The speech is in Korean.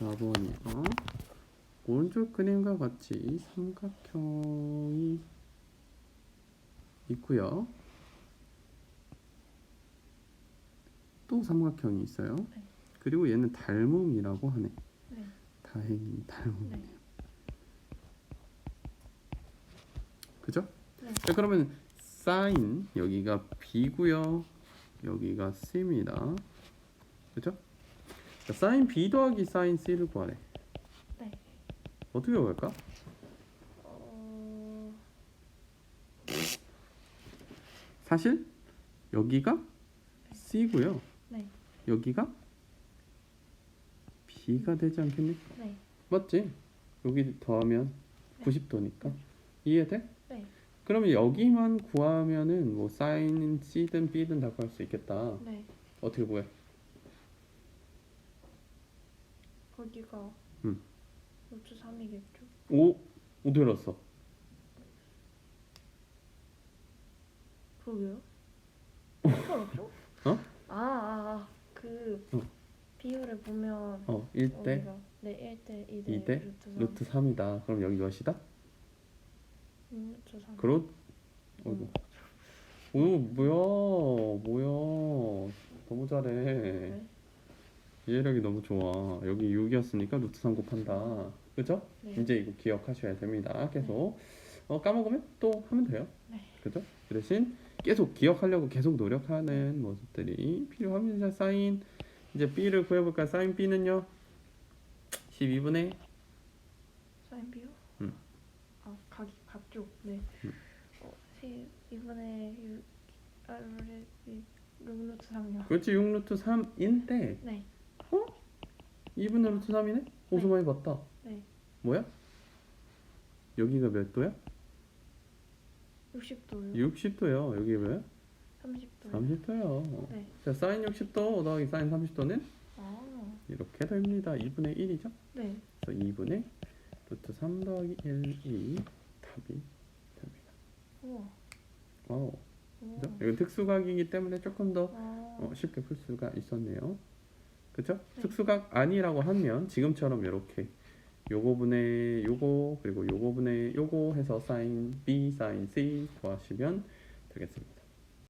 4번이요. 오른쪽 그림과 같이 삼각형이 있고요. 또 삼각형이 있어요. 네. 그리고 얘는 닮음이라고 하네. 네. 다행히 닮음이네요. 네. 그죠? 네. 자, 그러면 사인 여기가 b고요. 여기가 c입니다. 그죠? 자, 사인 b 더하기 사인 c를 구하래. 네. 어떻게 구할까? 어, 사실 여기가 c고요. 네. 여기가 b가 되지 않겠니? 네. 맞지? 여기 더하면 네. 90도니까 이해돼? 네. 그러면 여기만 구하면은 뭐 사인 c든 b든 다 구할 수 있겠다. 네. 어떻게 구해? 거기가 음. 루트 3이겠죠? 오 어떻게 알았어? 그러게요. 그렇죠? 어? 아, 아, 아. 그 어. 비율을 보면 어 1대 여기가 네, 1대 2대, 이대 루트 3. 루트 3이다. 그럼 여기 몇이다? 음, 루트 3. 그렇 어이구. 오 뭐야 뭐야 너무 잘해. 네. 이해력이 너무 좋아. 여기 6이었으니까 루트 3 곱한다. 그죠? 네. 이제 이거 기억하셔야 됩니다. 계속 어, 까먹으면 또 하면 돼요. 네. 그죠? 그 대신 계속 기억하려고 계속 노력하는 모습들이 필요합니다. 사인 이제 b를 구해볼까? 사인 b는요 12분의 사인 비율? 음. 아, 각이 각쪽. 네. 음. 어, 2분의 6 아, 루트 6 루트 3이요. 그렇지 6루트 3인데 네. 2분의 루트 3이네? 어디서 많이 봤다. 네. 뭐야? 여기가 몇 도야? 60도요. 60도요. 여기 몇? 30도요. 30도요. 네. 자, 사인 60도 더하기 사인 30도는 아. 이렇게 됩니다. 2분의 1이죠. 네. 그래서 2분의 루트 3 더하기 1이 답이 됩니다. 우와. 와우. 우와. 그죠? 이건 특수각이기 때문에 조금 더 아. 어, 쉽게 풀 수가 있었네요. 그쵸? 네. 특수각 아니라고 하면 지금처럼 이렇게 요거 분의 요거 그리고 요거 분의 요거 해서 사인 B, 사인 C 구하시면 되겠습니다.